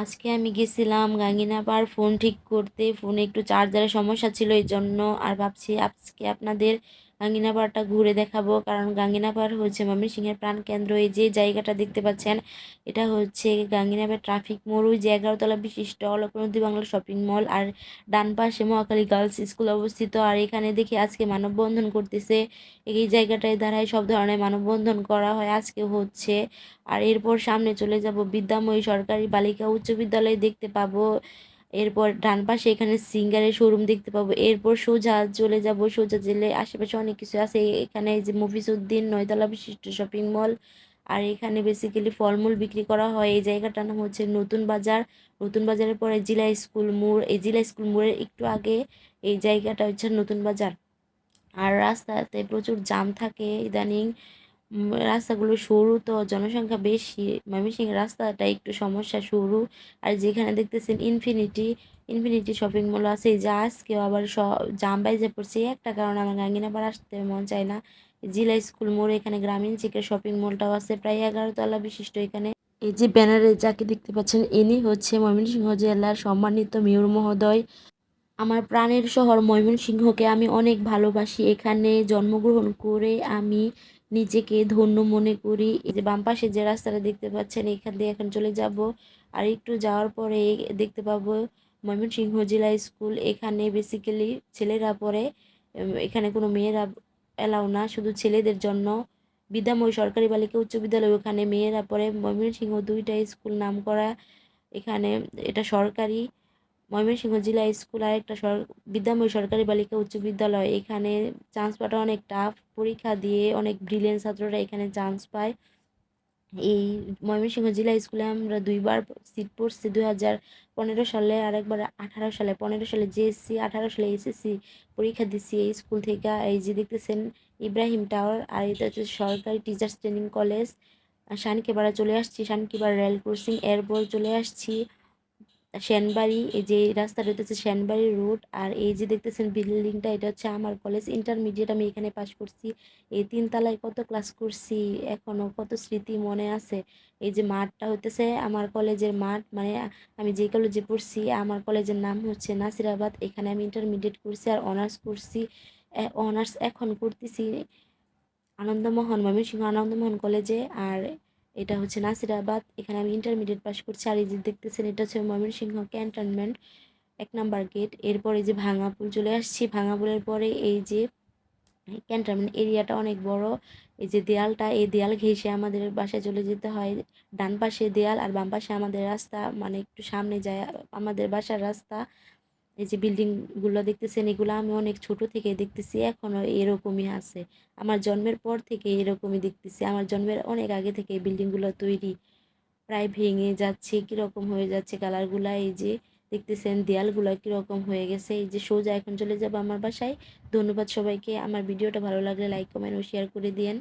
আজকে আমি গেছিলাম গাঙ্গিনাপাড় ফোন ঠিক করতে, ফোনে একটু চার্জারের সমস্যা ছিল এই জন্য আর ভাবছি আজকে আপনাদের গাঙ্গিনাপাড়টা ঘুরে দেখাবো। কারণ গাঙ্গিনাপাড় হচ্ছে ময়মনসিংহের প্রাণকেন্দ্র এই যে জায়গাটা দেখতে পাচ্ছেন, এটা হচ্ছে গাঙ্গিনাপাড় ট্রাফিক মোড় ওই যে এগারোতলা বিশিষ্ট অলকনদী বাংলা শপিং মল আর ডান পাশে মহাকালী গার্লস স্কুল অবস্থিত। আর এখানে দেখি আজকে মানববন্ধন করতেছে। এই জায়গাটায় দ্বারাই সব ধরনের মানববন্ধন করা হয়, আজকে হচ্ছে। আর এরপর সামনে চলে যাব বিদ্যাময়ী সরকারি বালিকা উচ্চ বিদ্যালয় দেখতে পাবো। এরপর ডান পাশে এখানে সিঙ্গারের শোরুম দেখতে পাবো। এরপর সোজা চলে যাব, সোজা জেলে। আশেপাশে অনেক কিছু আছে। এখানে যে মফিজউদ্দিন নয়তলা বিশিষ্ট শপিং মল আর এখানে বেসিক্যালি ফলমূল বিক্রি করা হয়। এই জায়গাটার নাম হচ্ছে নতুন বাজার। নতুন বাজারের পরে জিলা স্কুল মোড়। এই জিলা স্কুল মোড়ের একটু আগে এই জায়গাটা হচ্ছে নতুন বাজার। আর রাস্তাতে প্রচুর জাম থাকে ইদানিং। রাস্তাগুলো সরু তো জনসংখ্যা বেশি। ময়মনসিংহের রাস্তাটা একটু সমস্যা সরু। আর যেখানে দেখতেছেন ইনফিনিটি ইনফিনিটি শপিং মল আছে। যা আজকেও আবার স জাম বাইজে পড়ছে একটা কারণে আমার গাঙ্গিনাপাড় আসতে মন চায় না। জিলা স্কুল মোড় এখানে গ্রামীণ চিকের শপিং মলটাও আছে, প্রায় এগারো তলা বিশিষ্ট এখানে। এই যে ব্যানারে যাকে দেখতে পাচ্ছেন, ইনি হচ্ছে ময়মনসিংহ জেলার সম্মানিত মেয়র মহোদয়। আমার প্রাণের শহর ময়মনসিংহকে আমি অনেক ভালোবাসি। এখানে জন্মগ্রহণ করে আমি নিজেকে ধন্য মনে করি। এই যে বাম পাশে যে রাস্তাটা দেখতে পাচ্ছেন, এখান দিয়ে এখন চলে যাব। আর একটু যাওয়ার পরে দেখতে পাবো ময়মনসিংহ জেলা স্কুল। এখানে বেসিক্যালি ছেলেরা পড়ে এখানে কোনো মেয়েরা এলাও না, শুধু ছেলেদের জন্য। বিদ্যাময় সরকারি বালিকা উচ্চ বিদ্যালয়, ওখানে মেয়েরা পড়ে। ময়মনসিংহ দুইটা স্কুল নাম করা এখানে এটা সরকারি। ময়মনসিংহ জেলা স্কুল আর একটা সর, বিদ্যাময় সরকারি বালিকা উচ্চ বিদ্যালয়। এখানে চান্স পাওয়াটা অনেক টাফ পরীক্ষা দিয়ে অনেক ব্রিলিয়েন্ট ছাত্ররা এখানে চান্স পায়। এই ময়মনসিংহ জেলা স্কুলে আমরা দুইবার সিট পড়ছি দুই হাজার পনেরো সালে আর একবার আঠারো সালে, পনেরো সালে জিএসসি আঠারো সালে এসএসসি পরীক্ষা দিচ্ছি এই স্কুল থেকে। এই যে দেখতেছেন, ইব্রাহিম টাওয়ার আর এটা হচ্ছে সরকারি টিচার্স ট্রেনিং কলেজ শানকিপাড়া চলে আসছি, শানকিপাড়া রেল ক্রসিং এরপর চলে আসছি। সেনবাড়ি, এই যে রাস্তাটা হচ্ছে শ্যানবাড়ি রোড, আর এই যে দেখতেছেন বিল্ডিংটা, এটা হচ্ছে আমার কলেজ ইন্টারমিডিয়েট, আমি এখানে পাশ করছি। এই তিন তলায় কত ক্লাস করছি এখনও কত স্মৃতি মনে আছে? এই যে মাঠটা হইতেছে আমার কলেজের মাঠ মানে আমি যে কলেজে পড়ছি, আমার কলেজের নাম হচ্ছে নাসিরাবাদ, এখানে আমি ইন্টারমিডিয়েট করছি আর অনার্স করছি। অনার্স এখন করতেছি আনন্দমোহন ময়মনসিংহ আনন্দমোহন কলেজে, আর এটা হচ্ছে নাসিরাবাদ। এখানে আমি ইন্টারমিডিয়েট পাস করছি আর এই যে দেখতেছেন, এটা হচ্ছে ময়মনসিংহ ক্যান্টনমেন্ট এক নাম্বার গেট এরপরে যে ভাঙাপুল চলে আসছি। ভাঙাপুলের পরে এই যে ক্যান্টনমেন্ট এরিয়াটা অনেক বড়। এই যে দেয়ালটা, এই দেয়াল ঘেঁষে আমাদের বাসায় চলে যেতে হয়। ডান পাশে দেয়াল আর বাম পাশে আমাদের রাস্তা। মানে একটু সামনে যায় আমাদের বাসার রাস্তা। এই যে বিল্ডিংগুলো দেখতেছেন, এগুলো আমি অনেক ছোট থেকে দেখতেছি এখনও এরকমই আছে। আমার জন্মের পর থেকে এরকমই দেখতেছি। আমার জন্মের অনেক আগে থেকে এই বিল্ডিংগুলো তৈরি। প্রায় ভেঙে যাচ্ছে, কীরকম হয়ে যাচ্ছে কালারগুলা এই যে দেখতেছেন দেয়ালগুলো কীরকম হয়ে গেছে। এই যে সোজা এখন চলে যাব আমার বাসায়। ধন্যবাদ সবাইকে। আমার ভিডিওটা ভালো লাগলে লাইক কমেন্ট ও শেয়ার করে দিয়েন।